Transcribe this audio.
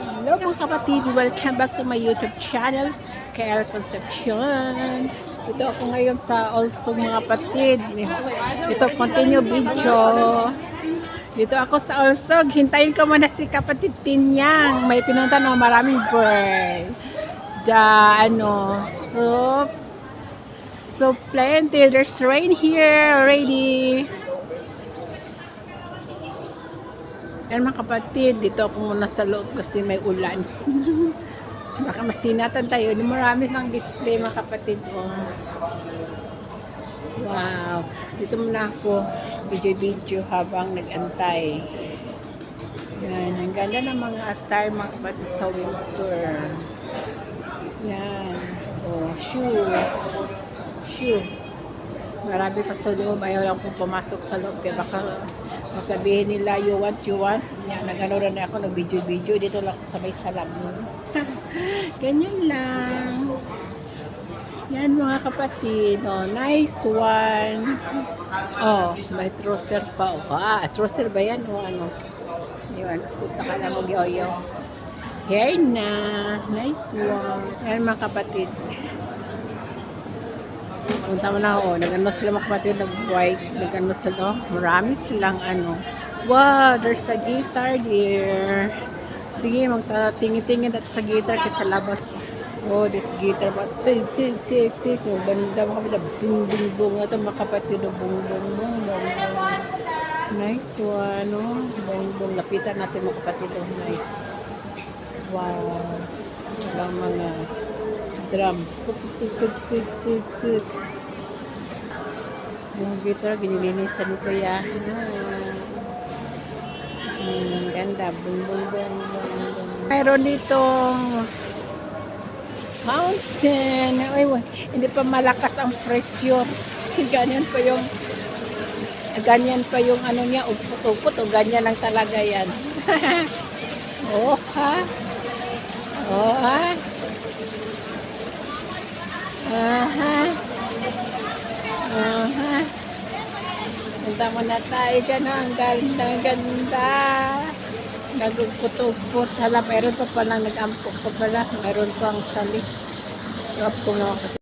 mga kapatid, welcome back to my YouTube channel, KL Concepcion. Ito ako ngayon sa also mga kapatid. Ito continue video. Dito ako sa Olsog. Hintayin ko muna si kapatid Tinyang. May pinunta na maraming bird. Da, ano, so, so plenty. There's rain here already. Yan mga kapatid, dito ako muna sa loob kasi may ulan. Baka masinatan tayo. Marami lang display mga kapatid. Oh. Wow. Dito muna ako video-video habang nag-antay. Yan. Ang ganda ng mga attire mga kapatid sa winter. Yan. Oh, shoe. Shoe. Marami pa sa loob. Ayaw lang pong pumasok sa loob. Kaya baka masabihin nila, you want, you want. Yan, nag-ano rin ako, nag-video-video. Dito lang sa may salamun. Ganyan lang. Yan mga kapatid. Oh, nice one. Oh, may trouser pa. Oh, ah, trouser ba yan? O ano? Yun, punta ka na mag-yoyo. Hair na. Nice one. Yan mga kapatid. Punta mo na ako. Nag-ano sila mga kapatid, nag-white, nag-ano sila. Marami silang ano. Wow, there's a guitar there. Sige, magtingin-tingin at sa guitar kit sa labas. Oh, this guitar ba? Tik, tik, tik, tik. Oh, banda mga kapatid. Bing, bing, bong. Ito mga kapatid. Oh, bong, bong, bong, bong. Nice one, oh. Bong, bong. Lapitan natin mga kapatid. Oh, nice. Wow. Walang mga drum. Yung guitar, ginilinisan ni Kuya. Ah. Hmm, ganda. Bung, bung, bung, bung. Meron ditong fountain. Ay, hindi pa malakas ang presyo. Ganyan pa yung ganyan pa yung ano niya, upot-upot o ganyan lang talaga yan. oh, ha? Oh, ha? Aha. Aha. Punta mo na tayo dyan. oh. Ang ganda, ang ganda. Nagugpot-upot. Hala, meron pa palang nag-ampok pa pala. Meron pang sali. Up ko nga.